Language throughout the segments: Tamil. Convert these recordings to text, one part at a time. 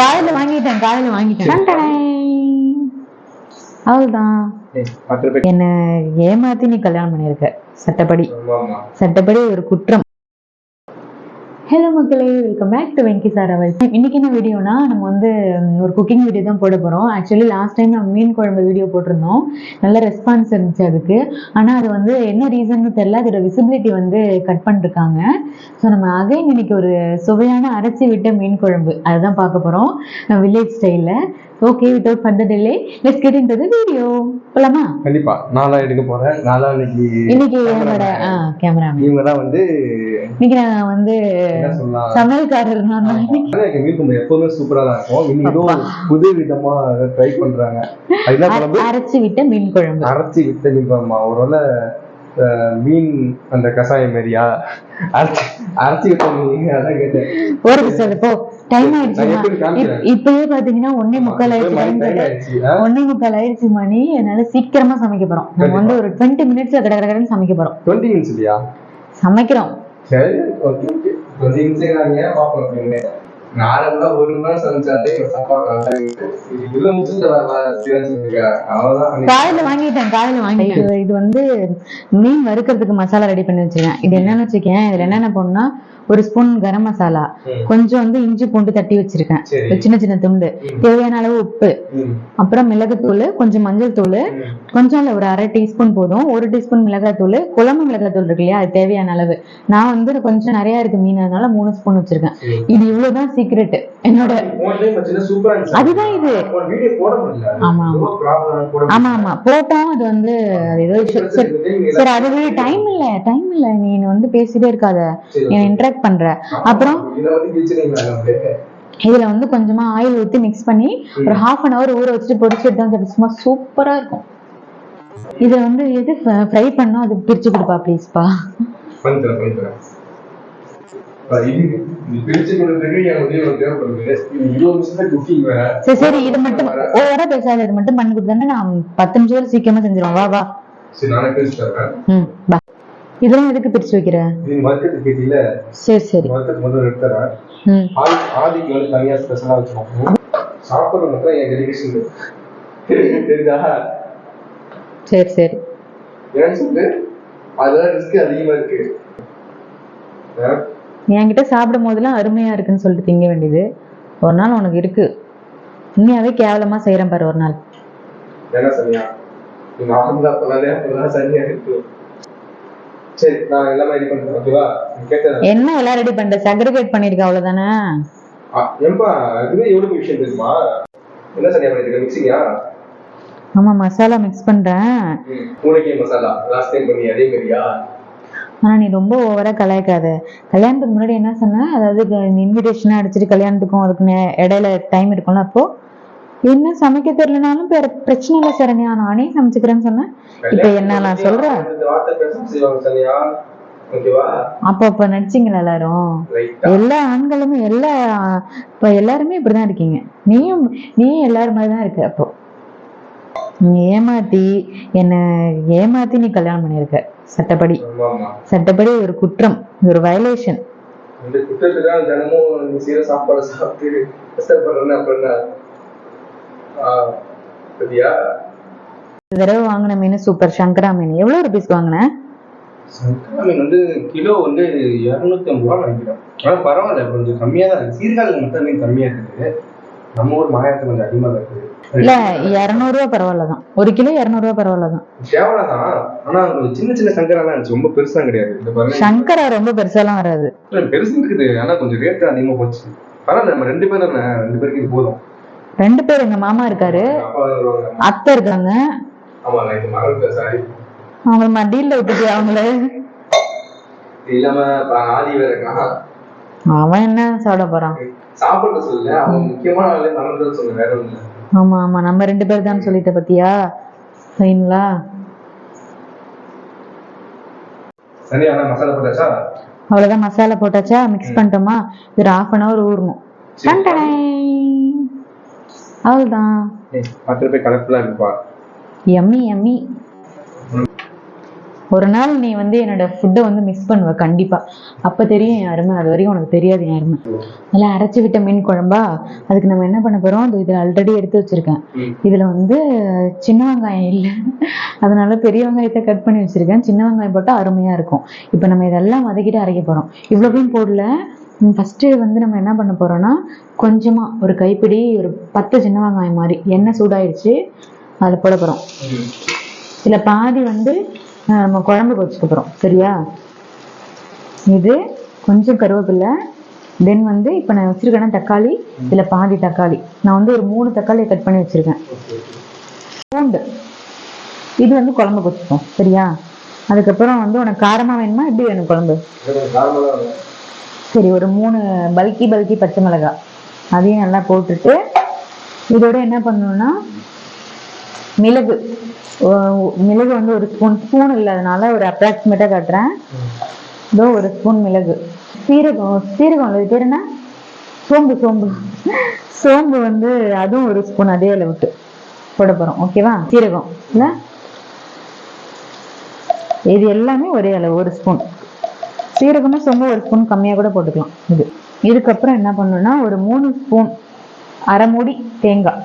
காலையில வாங்கிட்டேன் காலையில வாங்கிட்டேன். அவ்வளவுதான் என்ன ஏமாத்தி நீ கல்யாணம் பண்ணிருக்க சட்டப்படி. சட்டப்படி ஒரு குற்றம். ஹலோ மக்களே welcome back to Venki sir அவள் இன்னைக்கு என்ன வீடியோனா நம்ம வந்து ஒரு குக்கிங் வீடியோ தான் போட போகிறோம் ஆக்சுவலி லாஸ்ட் டைம் நம்ம மீன் குழம்பு வீடியோ போட்டிருந்தோம். நல்ல ரெஸ்பான்ஸ் இருந்துச்சு அதுக்கு. ஆனால் அது வந்து என்ன ரீசன்னு தெரில அதோட விசிபிலிட்டி வந்து கட் பண்ணிருக்காங்க. ஸோ நம்ம அகைன் இன்னைக்கு ஒரு சுவையான அரைச்சி விட்ட மீன் குழம்பு. அதுதான் பார்க்க போகிறோம் வில்லேஜ் ஸ்டைலில் okay without further delay let's get into video போலாமா? கண்டிப்பா. நாளா எடுக்க போறேன். நாளா இன்னைக்கு இன்னைக்கு என்னோட ஆ கேமராமேன் இவங்க தான் வந்து இன்னைக்கு நான் வந்து சமையல்காரர் நான். எனக்கு மீன் குழம்பு எப்பவுமே சூப்பரா தான் இருக்கும். இன்னைக்கு புது விதமா ட்ரை பண்றாங்க. அது என்ன குழம்பு. அரைச்சு விட்ட மீன் குழம்பு. அரைச்சி வித்த மீன் குழம்பா. ஒருவேளை மீன் அந்த கஷாயம் மாதிரியா அரைச்சி அரைச்சி வித்த மீன். அதான் கேட்டேன். ஒரு நிமிஷம் போ டைம் ஆயிடுச்சு இப்பயே பாத்தீங்கன்னா ஒன்னே முக்கால் ஆயிடுச்சு? ஒன்னே முக்கால் ஆயிடுச்சு மணி. அதனால சீக்கிரமா சமைக்க போறோம். நம்ம வந்து ஒரு டுவெண்ட்டி மினிட்ஸ்ல கடை கடன்னு சமைக்க போறோம். 20 minutes இல்லையா? சமைக்கிறோம். சரி ஓகே ஓகே கொஞ்சம் இன்சைடாங்க நாளா ஒரு மணி சமைச்சாலே. காலையில வாங்கிட்டேன் காலையில வாங்கிட்டேன். இது- வந்து மீன் வறுக்கிறதுக்கு மசாலா ரெடி பண்ணி வச்சிருக்கேன். இது என்னன்னு வச்சுக்கேன் இதுல என்னென்ன போடணும்னா ஒரு ஸ்பூன் கரம் மசாலா. கொஞ்சம் வந்து இஞ்சி பூண்டு தட்டி வச்சிருக்கேன். சின்ன சின்ன துண்டு. தேவையான அளவு உப்பு. அப்புறம் மிளகுத்தூள் கொஞ்சம் மஞ்சள் தூள். கொஞ்சம் இல்லை ஒரு அரை டீஸ்பூன் போதும். ஒரு டீஸ்பூன் மிளகாத்தூள். குழம்பு மிளகாத்தூள் இருக்கு இல்லையா அது தேவையான அளவு. நான் வந்து கொஞ்சம் நிறைய இருக்கு மீன் அதனால மூணு ஸ்பூன் வச்சிருக்கேன். சரி. இது இவ்வளவுதான் சீக்ரெட் என்னோட. அதுதான் இது. ஆமா, ஆமா. ஆமா போட்டோம் அது வந்து அது ஏதோ issue. சரி முடியல. சரி அது டைம் இல்ல டைம் இல்ல. நீ வந்து பேசிட்டே இருக்காத. நீ இன்டராக்ட் பண்ற. அப்புறம் இதை? இதுல வந்து கொஞ்சமா ஆயில் ஊத்தி மிக்ஸ் பண்ணி ஒரு ஹாஃப் அன் ஹவர் ஊற வச்சுட்டு பொரிச்சு எடுத்தா அது சும்மா சூப்பரா இருக்கும். இதுல வந்து எது ஃப்ரை பண்ணோம் அது பிரிச்சு கொடுப்பா ப்ளீஸ்ப்பா சரி சரி இது மட்டும் ஓவரா பேசாத இது மட்டும் பண்ணி கொடுத்தா நான் பத்து நிமிஷத்துல சீக்கிரமா செஞ்சிருவோம் வா வா. இதெல்லாம் எதுக்கு பிரிச்சு வைக்கிற? சரி சரி. ஆதிக்கு வந்து தனியா ஸ்பெஷலா வச்சிருக்கோம். சாப்பிடுறது மட்டும் என் தெரியுதா சரி சரி. ஏன்னு சொல்லு அதெல்லாம் ரிஸ்க் அதிகமா இருக்கு? என்கிட்ட சாப்பிடும் போதெல்லாம் அருமையா இருக்குன்னு சொல்லிட்டு திங்க வேண்டியது. ஒரு நாள் உனக்கு இருக்கு. உண்மையாவே கேவலமா செய்யறேன் பாரு ஒரு நாள். என்ன நீ எல்லாமே ரெடி நீ பண்ணிட்ட செக்ரிகேட் பண்ணிருக்க அவ்வளவுதானே? ஆமா மசாலா மிக்ஸ் பண்றேன். பூனைக்கே மசாலா. லாஸ்ட் டைம் பண்ணி அதே மாதிரியா? ஆனா நீ ரொம்ப ஓவரா கலாய்க்காத. கல்யாணத்துக்கு முன்னாடி என்ன சொன்ன? அதாவது இன்விடேஷன் அடிச்சிட்டு கல்யாணத்துக்கும் அதுக்கு இடையில டைம் இருக்கும்ல அப்போ? என்ன சமைக்க தெரியலனாலும் பிரச்சனை இல்லை சரண்யா. நானே சமைச்சுக்கிறேன்னு சொன்னேன். இப்ப என்ன நான் ஓகேவா? அப்போ அப்ப நடிச்சீங்களா எல்லாரும்? எல்லா ஆண்களுமே எல்லா இப்ப எல்லாருமே இப்படிதான் இருக்கீங்க. நீயும் நீயும் எல்லாரும் மாதிரி தான் இருக்க அப்போ. நீ ஏமாத்தி என்ன ஏமாத்தி நீ கல்யாணம் பண்ணிருக்க சட்டப்படி. சட்டப்படி ஒரு குற்றம் ஒரு வயலேஷன் இந்த குற்றத்துக்கு தான் தினமும் நீ செய்யற சாப்பாடு சாப்பிட்டு கஷ்டப்படுறேன்னு ஆஹ் சரியா? தடவை வாங்கின மீன் சூப்பர். சங்கரா மீன். எவ்வளவு ருபீஸ் வாங்கின? சங்கரா மீன் வந்து கிலோ வந்து இரநூத்தி ஐம்பது ரூபா நினைக்கிறேன். ஆனா பரவாயில்ல. கொஞ்சம் கம்மியா தான் இருக்கு. சீர்காழியில் மட்டும் மீன் கம்மியா இருக்குது. நம்ம ஊர் மாயத்துல கொஞ்சம் அதிகமா தான் இருக்குது. இல்ல இருநூறு ரூபா பரவாயில்ல தான். ஒரு கிலோ இருநூறு ரூபா பரவாயில்ல தான். தேவலா தான் ஆனா கொஞ்சம் சின்ன சின்ன சங்கரா ரொம்ப பெருசா கிடையாது. சங்கரா ரொம்ப பெருசாலாம் வராது. பெருசு இருக்குது. ஆனா கொஞ்சம் ரேட் அதிகமா போச்சு. பரவாயில்ல நம்ம ரெண்டு பேரும் ரெண்டு பேருக்கு போதும். ரெண்டு பேர் எங்க மாமா இருக்காரு. அத்தை இருக்காங்க. அவங்கள மடியில விட்டுட்டு அவங்கள? அவன் என்ன சாப்பிட போறான்? சாப்பிட சொல்லல. அவன் முக்கியமான ஆளே மறந்துட்டு சொன்ன வேற ஒண்ணு. ஆமா ஆமா. நம்ம ரெண்டு பேர் தான் சொல்லிட்ட பத்தியா? சரிங்களா? மசாலா போட்டாச்சா? அவ்வளவுதான் மசாலா போட்டாச்சா? மிக்ஸ் பண்ணிட்டோமா? இது half அன் ஹவர் ஊறணும். அவ்வளவுதான். எம்மி எம்மி ஒரு நாள் நீ வந்து என்னோட ஃபுட்டை வந்து மிஸ் பண்ணுவ கண்டிப்பா. அப்ப தெரியும் என் அருமை அது வரையும் உனக்கு தெரியாது என் அருமை. நல்லா அரைச்சி விட்ட மீன் குழம்பா அதுக்கு நம்ம என்ன பண்ண போறோம்? அது இதில் ஆல்ரெடி எடுத்து வச்சிருக்கேன். இதுல வந்து சின்ன வெங்காயம் இல்லை. அதனால பெரிய வெங்காயத்தை கட் பண்ணி வச்சிருக்கேன். சின்ன வெங்காயம் போட்டா அருமையா இருக்கும். இப்போ நம்ம இதெல்லாம் வதக்கிட்டு அரைக்க போறோம். இவ்வளவையும் போடல. ஃபஸ்ட்டு வந்து நம்ம என்ன பண்ண போறோம்னா கொஞ்சமா ஒரு கைப்பிடி ஒரு பத்து சின்ன வெங்காயம் மாதிரி எண்ணெய் சூடாயிடுச்சு அதில் போட போறோம். இதுல பாதி வந்து நம்ம குழம்புக்கு வச்சுக்கிறோம் சரியா? இது கொஞ்சம் கருவேப்பில்லை. தென் வந்து இப்போ நான் வச்சிருக்கேன்னா தக்காளி இதில் பாதி தக்காளி. நான் வந்து ஒரு மூணு தக்காளியை கட் பண்ணி வச்சிருக்கேன். பூண்டு. இது வந்து குழம்புக்கு வச்சுப்போம் சரியா? அதுக்கப்புறம் வந்து உனக்கு காரமா வேணுமா? எப்படி வேணும் குழம்பு? சரி ஒரு மூணு பல்கி பல்கி பச்சை மிளகாய் அதையும் நல்லா போட்டுட்டு இதோட என்ன பண்ணணும்னா மிளகு. மிளகு வந்து ஒரு ஸ்பூன் ஸ்பூன் இல்லாதனால ஒரு அப்ராக்சிமேட்டாக காட்டுறேன். இதோ ஒரு ஸ்பூன் மிளகு. சீரகம் சீரகம் இல்லை, பேர் என்ன? சோம்பு சோம்பு. சோம்பு வந்து அதுவும் ஒரு ஸ்பூன் அதே அளவுக்கு போட போகிறோம் ஓகேவா சீரகம் இல்லை? இது எல்லாமே ஒரே அளவு ஒரு ஸ்பூன். சீரகமும் சோம்பு ஒரு ஸ்பூன் கம்மியாக கூட போட்டுக்கலாம். இது. இதுக்கப்புறம் என்ன பண்ணணும்னா ஒரு மூணு ஸ்பூன் அரை மூடி தேங்காய்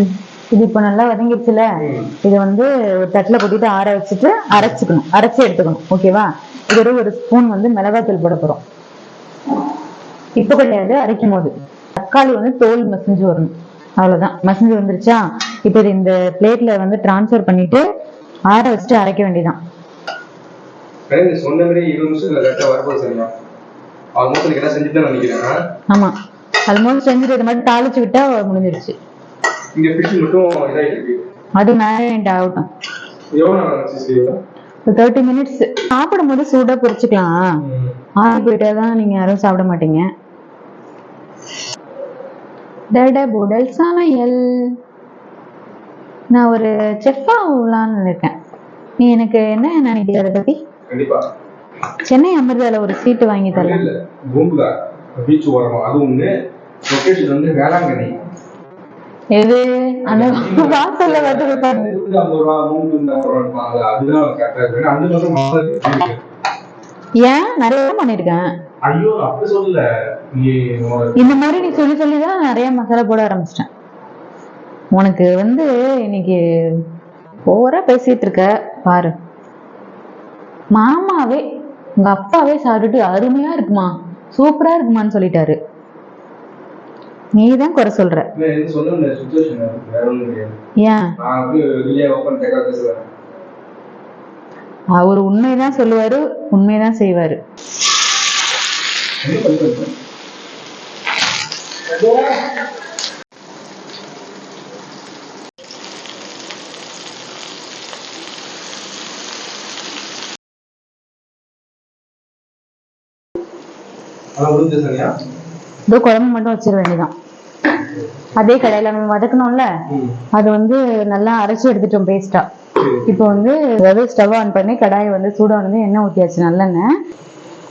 ம். இது இப்போ நல்லா வதங்கிடுச்சுல? இதை வந்து ஒரு தட்டில் கொட்டிட்டு ஆற வச்சுட்டு அரைச்சிக்கணும். அரைச்சி எடுத்துக்கணும். ஓகேவா இதோட ஒரு ஸ்பூன் வந்து மிளகாத்தூள் போட போகிறோம் இப்போ கிடையாது அரைக்கும் போது. தக்காளி வந்து தோல் மசிஞ்சு வரணும். அவ்வளவுதான். மசிஞ்சு வந்துருச்சா? இப்போ இது இந்த பிளேட்ல வந்து டிரான்ஸ்ஃபர் பண்ணிட்டு ஆற வச்சுட்டு அரைக்க வேண்டியதான் சொன்ன மாதிரி இருபது நிமிஷத்துல கரெக்டாக வரப்போது சரியா ஆல்மோஸ்ட் என்ன செஞ்சுட்டு நினைக்கிறேன் ஆமா. ஆல்மோஸ்ட் செஞ்சுட்டு இதை மட்டும் தாளிச்சு விட்டா முடிஞ்சிருச்சு. இங்க ஃபிஷ் மட்டும் அது மேரினேட் ஆகட்டும். எவ்வளோ நேரம் ஆச்சு செய்யல ஒரு தேர்ட்டி மினிட்ஸ் சாப்பிடும்போது சூடா பொரிச்சுக்கலாம் ஆறி போயிட்டாதான் நீங்க யாரும் சாப்பிட மாட்டீங்க. டட புடல் சமையல். நான் ஒரு செஃப் ஆகலான்னு இருக்கேன் நீ எனக்கு என்ன நினைக்கிற அதை பத்தி? சென்னை அமிர்தால ஒரு சீட்டு வாங்கி தரலாம் பீச் ஓரமா. அது ஒண்ணு. லொகேஷன் வந்து வேளாங்கண்ணி. எது? அந்த வாசல்ல வந்து. ஏன்? நிறைய பண்ணிருக்கேன் இந்த மாதிரி நீ சொல்லி சொல்லி தான் நிறைய மசாலா போட ஆரம்பிச்சிட்டேன். உனக்கு வந்து இன்னைக்கு ஓவரா பேசிட்டு இருக்க. பாரு. மாமாவே உங்க அப்பாவே சாப்பிட்டுட்டு அருமையா இருக்குமா? சூப்பரா இருக்குமான்னு சொல்லிட்டாரு. நீ தான் குறை சொல்ற. அவர் உண்மைதான் சொல்லுவாரு உண்மைதான் செய்வாரு. அதான் முடிஞ்ச சனியா? இதோ குழம்பு மட்டும் வச்சிட வேண்டியதான் அதே கடையில நம்ம வதக்கணும்ல அது வந்து நல்லா அரைச்சி எடுத்துட்டோம் பேஸ்டா இப்போ வந்து அதாவது ஸ்டவ் ஆன் பண்ணி கடாயை வந்து சூடானது எண்ணெய் ஊற்றியாச்சு நல்லெண்ணெய்.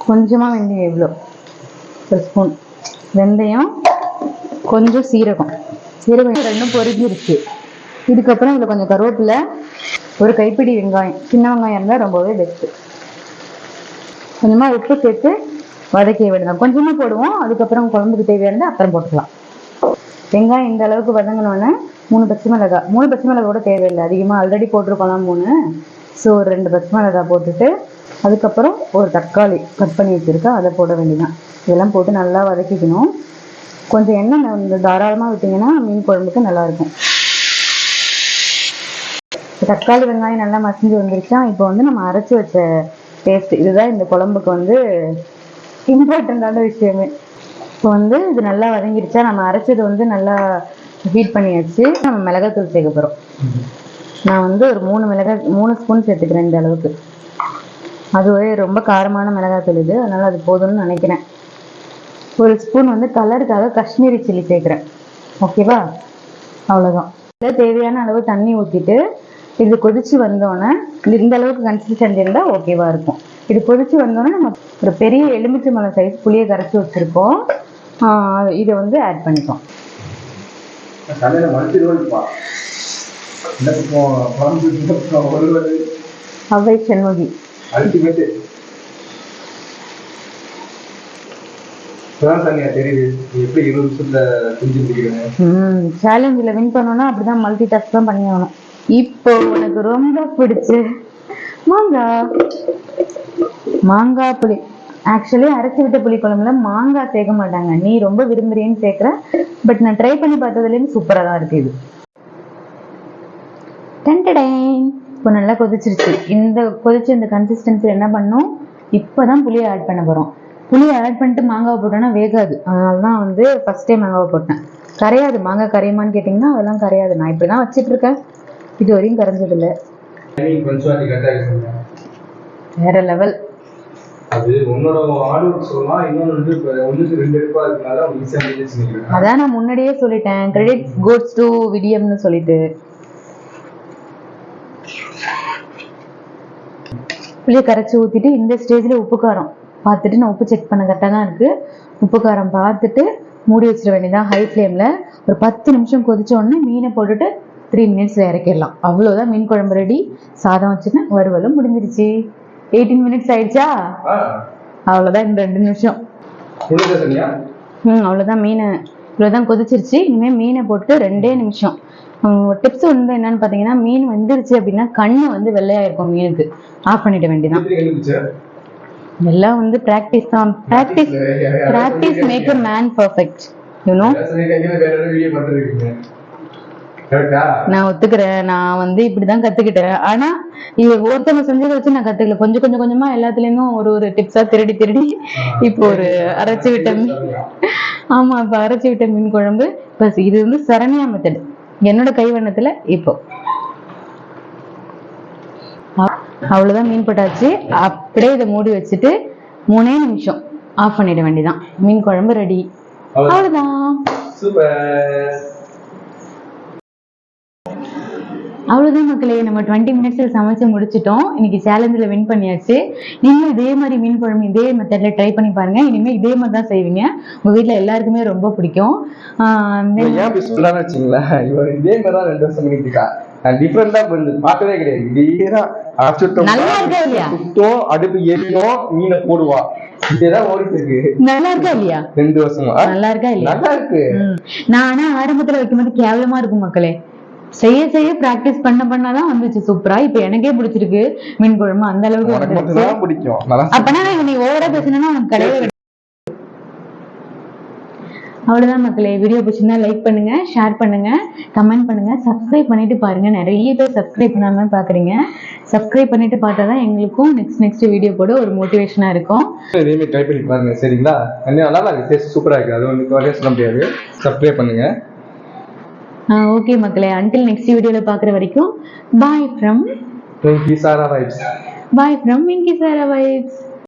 கொஞ்சமாக வெந்தயம் இவ்வளோ ஒரு ஸ்பூன் வெந்தயம் கொஞ்சம் சீரகம். சீரகம் ரெண்டும் பொரிஞ்சிருச்சு. இதுக்கப்புறம் இதில் கொஞ்சம் கருவேப்பிலை ஒரு கைப்பிடி வெங்காயம். சின்ன வெங்காயம் இருந்தால் ரொம்பவே பெஸ்ட்டு கொஞ்சமாக உப்பு சேர்த்து வதக்கிய வேண்டியதான் கொஞ்சமாக போடுவோம். அதுக்கப்புறம் குழம்புக்கு தேவையானது அப்புறம் போட்டுக்கலாம். வெங்காயம் இந்த அளவுக்கு வதங்கினோடனே மூணு பச்சை மிளகாய் மூணு பச்சை மிளகா கூட தேவையில்லை. அதிகமாக ஆல்ரெடி போட்டிருக்கோம்லாம் மூணு. ஸோ ஒரு ரெண்டு பச்சை மிளகாய் போட்டுட்டு அதுக்கப்புறம் ஒரு தக்காளி கட் பண்ணி வச்சுருக்கா அதை போட வேண்டியதான் இதெல்லாம் போட்டு நல்லா வதக்கிக்கணும். கொஞ்சம் எண்ணெய் இந்த தாராளமாக விட்டிங்கன்னா மீன் குழம்புக்கு நல்லாயிருக்கும். தக்காளி வெங்காயம் நல்லா மசிஞ்சு வந்துருச்சா? இப்போ வந்து நம்ம அரைச்சி வச்ச பேஸ்ட் இதுதான் இந்த குழம்புக்கு வந்து இம்பார்ட்டண்ட்டான விஷயமே. இப்போ வந்து இது நல்லா வதங்கிருச்சா நம்ம அரைச்சது வந்து நல்லா ஹீட் பண்ணியாச்சு நம்ம மிளகாத்தூள் சேர்க்க போகிறோம் நான் வந்து ஒரு மூணு மிளகாய் மூணு ஸ்பூன் சேர்த்துக்கிறேன் இந்த அளவுக்கு. அதுவே ரொம்ப காரமான மிளகாத்தூள் இது அதனால அது போதும்னு நினைக்கிறேன். ஒரு ஸ்பூன் வந்து கலருக்காக காஷ்மீரி சில்லி சேர்க்குறேன். ஓகேவா அவ்வளோதான் இதில் தேவையான அளவு தண்ணி ஊற்றிட்டு இது கொதிச்சு வந்தோடனே இந்த அளவுக்கு கன்சிஸ்டன்ட் இருந்தால் ஓகேவா இருக்கும். இது கொதிச்சு வந்தோடனே நம்ம ஒரு பெரிய எலுமிச்சை மலை சைஸ் புளியை கரைச்சி வச்சுருக்கோம். இதை வந்து ஆட் ஒருவர் அவை ம் சேலஞ்சில் வின் பண்ணோன்னா அப்படிதான் மல்டி டாஸ்க் தான் பண்ணி ஆகணும் இப்போ உனக்கு ரொம்ப பிடிச்ச மாங்காய் மாங்காய் புளி. ஆக்சுவலி அரைச்சி விட்ட புளி குழம்புல மாங்காய் சேர்க்க மாட்டாங்க. நீ ரொம்ப விரும்புறியேன்னு சேர்க்குற பட் நான் ட்ரை பண்ணி பார்த்ததுலேருந்து சூப்பராக தான் இருக்கு இது. டன்டடேன் இப்போ நல்லா கொதிச்சிருச்சு. இந்த கொதிச்ச இந்த கன்சிஸ்டன்சி என்ன பண்ணும்? இப்போ தான் புளியை ஆட் பண்ண போகிறோம் புளியை ஆட் பண்ணிட்டு மாங்காவை போட்டோன்னா வேகாது. அதனால தான் வந்து ஃபர்ஸ்ட் டைம் மாங்காவை போட்டேன். கரையாது. மாங்காய் கரையுமான்னு கேட்டிங்கன்னா அதெல்லாம் கரையாது. நான் இப்படி தான் வச்சிட்டு இருக்கேன் இது வரையும் கரைஞ்சதில்லை. வேற லெவல் அது உன்னோட ஆர்டர் சொல்லலாம் இன்னொன்று வந்து இப்போ ஒன்றுக்கு ரெண்டு எடுப்பா இருக்கனால அவங்க ஈஸியாக அதான் நான் முன்னாடியே சொல்லிட்டேன். கிரெடிட் கோட்ஸ் டு விடியம்னு சொல்லிட்டு. புளியை கரைச்சி ஊற்றிட்டு இந்த ஸ்டேஜில் உப்பு காரம் பார்த்துட்டு நான் உப்பு செக் பண்ண கரெக்டாக தான் இருக்குது உப்பு காரம் பார்த்துட்டு மூடி வச்சிட வேண்டியதான் ஹை ஃப்ளேமில் ஒரு பத்து நிமிஷம் கொதிச்ச உடனே மீனை போட்டுட்டு த்ரீ மினிட்ஸில் இறக்கிடலாம். அவ்வளோதான் மீன் குழம்பு ரெடி சாதம் வச்சுட்டு வறுவலும் முடிஞ்சிருச்சு. எயிட்டீன் மினிட்ஸ் ஆயிடுச்சா? அவ்வளோதான் இந்த ரெண்டு நிமிஷம். ம் அவ்வளோதான் மீன். இவ்வளோதான் கொதிச்சிருச்சு. இனிமேல் மீனை போட்டு ரெண்டே நிமிஷம். டிப்ஸ் வந்து என்னன்னு பார்த்தீங்கன்னா மீன் வெந்துருச்சு அப்படின்னா கண்ணு வந்து வெள்ளையா இருக்கும் மீனுக்கு. ஆஃப் பண்ணிட வேண்டியதான் எல்லாம் வந்து ப்ராக்டிஸ் தான். Practice practice make a man perfect you know வேற ஏதாவது வீடியோ பண்ணிருக்கீங்க கரெக்டா நான் ஒத்துக்கிறேன். நான் வந்து இப்படிதான் கத்துக்கிட்டேன். ஆனா இது ஒருத்தவங்க செஞ்சதை வச்சு நான் கத்துக்கல. கொஞ்சம் கொஞ்சம் கொஞ்சமா எல்லாத்துலயும் ஒரு ஒரு டிப்ஸா திருடி திருடி இப்போ ஒரு அரைச்சு விட்ட மீன். ஆமா இப்ப அரைச்சு விட்ட மீன் குழம்பு. இப்ப இது வந்து சரண்யா மெத்தட் என்னோட கைவண்ணத்துல இப்போ. அவ்- அவ்வளவுதான் மீன் போட்டாச்சு. அப்படியே இதை மூடி வச்சுட்டு மூணே நிமிஷம் ஆஃப் பண்ணிட வேண்டியதான் மீன் குழம்பு ரெடி அவ்வளவுதான். சூப்பர் அவ்வளவுதான் மக்களே நம்ம டுவெண்ட்டி மினிட்ஸ்ல சமைச்சு முடிச்சிட்டோம். இன்னைக்கு சேலஞ்சில் வின் பண்ணியாச்சு. நீங்களும் இதே மாதிரி மீன் குழம்பு இதே மெத்தட்ல ட்ரை பண்ணி பாருங்க. இனிமே இதே மாதிரி தான் செய்வீங்க. உங்க வீட்ல எல்லாருக்குமே ரொம்ப பிடிக்கும். இதே மாதிரி தான் ரெண்டு வருஷம் பண்ணிட்டு இருக்கா. டிஃப்ரெண்டா கிடையாது. நல்லா இருக்கா இல்லையா? சுத்தம் அடுப்பு மீனை போடுவா. நல்லா இருக்கா இல்லையா? ரெண்டு வருஷமா? நல்லா இருக்கா இல்லையா? நல்லா இருக்கு. ம். நான் ஆனா ஆரம்பத்துல வைக்கும்போது கேவலமா இருக்கும் மக்களே. செய்ய செய்ய பிராக்டிஸ் பண்ண பண்ணாதான் வந்துச்சு. சூப்பரா இப்ப எனக்கே பிடிச்சிருக்கு. மீன் குழம்பு அந்த அளவுக்கு பிடிக்கும். அப்பனா நீ ஓவரா பேசினா உனக்கு கிடையாது. அவ்வளவுதான் மக்களே. வீடியோ பிடிச்சிருந்தா லைக் பண்ணுங்க ஷேர் பண்ணுங்க கமெண்ட் பண்ணுங்க. சப்ஸ்கிரைப் பண்ணிட்டு பாருங்க. நிறைய பேர் சப்ஸ்கிரைப் பண்ணாம பாக்குறீங்க. சப்ஸ்கிரைப் பண்ணிட்டு பார்த்தா தான் எங்களுக்கும் நெக்ஸ்ட் நெக்ஸ்ட் வீடியோ போட ஒரு மோட்டிவேஷனா இருக்கும். ட்ரை பண்ணி பாருங்க. சரிங்களா? நல்லா இருக்கு. சூப்பரா இருக்கு. அது ஒன்று சொல்ல முடியாது. சப்ஸ்கிரைப் பண்ணுங்க. ஓகே மக்களே அன்டில் நெக்ஸ்ட் வீடியோல பாக்குற வரைக்கும் bye from Sara vibes bye from Vinky Sara vibes